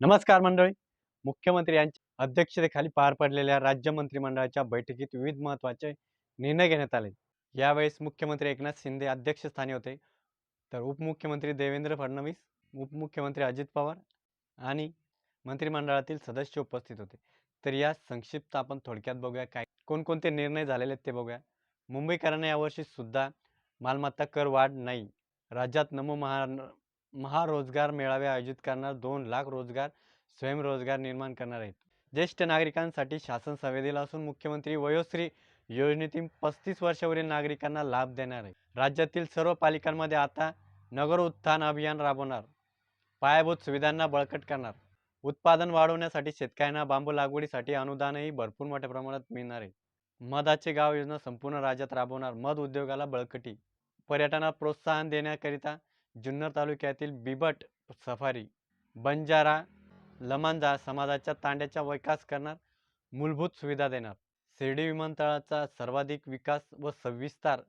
नमस्कार मंडळी. मुख्यमंत्री यांच्या अध्यक्षतेखाली पार पडलेल्या राज्य मंत्रिमंडळाच्या बैठकीत विविध महत्त्वाचे निर्णय घेण्यात आले. यावेळेस मुख्यमंत्री एकनाथ शिंदे अध्यक्षस्थानी होते. तर उपमुख्यमंत्री देवेंद्र फडणवीस उपमुख्यमंत्री अजित पवार आणि मंत्रिमंडळातील सदस्य उपस्थित होते. तर या संक्षिप्त आपण थोडक्यात बघूया काय कोणकोणते निर्णय झालेले आहेत ते बघूया. मुंबईकरांना यावर्षी सुद्धा मालमत्ता कर वाढ नाही. राज्यात नमो महा महारोजगार मेळावे आयोजित करणार दोन लाख रोजगार स्वयंरोजगार निर्माण करणार आहेत. ज्येष्ठ नागरिकांसाठी शासन संवेदीला असून मुख्यमंत्री वयोश्री योजनेतील पस्तीस वर्षावरील नागरिकांना लाभ देणार आहे राज्यातील सर्व पालिकांमध्ये आता नगर उत्थान अभियान राबवणार. पायाभूत सुविधांना बळकट करणार. उत्पादन वाढवण्यासाठी शेतकऱ्यांना बांबू लागवडीसाठी अनुदानही भरपूर मोठ्या प्रमाणात मिळणार आहे. मधाचे गाव योजना संपूर्ण राज्यात राबवणार. मध उद्योगाला बळकटी. पर्यटनाला प्रोत्साहन देण्याकरिता जुन्नर तालुक्यातील बिबट सफारी बंजारा लमांजा समाजाच्या तांड्याचा विकास करणार मूलभूत सुविधा देणार. शिर्डी विमानतळाचा सर्वाधिक विकास व सविस्तार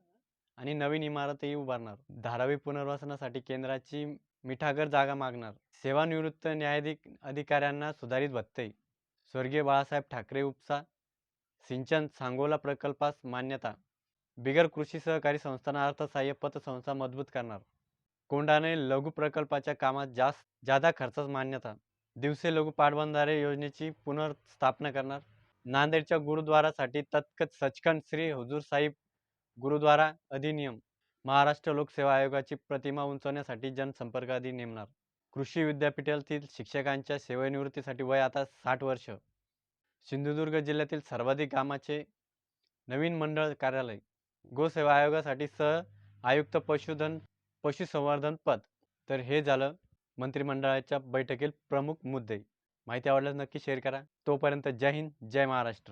आणि नवीन इमारतही उभारणार. धारावी पुनर्वसनासाठी केंद्राची मिठागर जागा मागणार. सेवानिवृत्त न्यायाधिक अधिकाऱ्यांना सुधारित भत्ते. स्वर्गीय बाळासाहेब ठाकरे उपसा सिंचन सांगोला प्रकल्पास मान्यता. बिगर कृषी सहकारी संस्थांना अर्थसहाय्य पतसंस्था मजबूत करणार. कोंडाने लघु प्रकल्पाच्या कामात जास्त जादा खर्चास मान्यता. दिवसे लघु पाटबंधारे योजनेची पुनर्स्थापना करणार. नांदेडच्या गुरुद्वारासाठी तत्कत सचखंड श्री हुजूर साहिब गुरुद्वारा अधिनियम. महाराष्ट्र लोकसेवा आयोगाची प्रतिमा उंचवण्यासाठी जनसंपर्क अधि नेमणार. कृषी विद्यापीठातील शिक्षकांच्या सेवानिवृत्तीसाठी वय आता साठ वर्ष. सिंधुदुर्ग जिल्ह्यातील सर्वाधिक कामाचे नवीन मंडळ कार्यालय. गोसेवा आयोगासाठी सह आयुक्त पशुधन पशुसंवर्धन पद. तर हे झालं मंत्रिमंडळाच्या बैठकीत प्रमुख मुद्दे. माहिती आवडल्यास नक्की शेअर करा. तोपर्यंत जय हिंद जय महाराष्ट्र.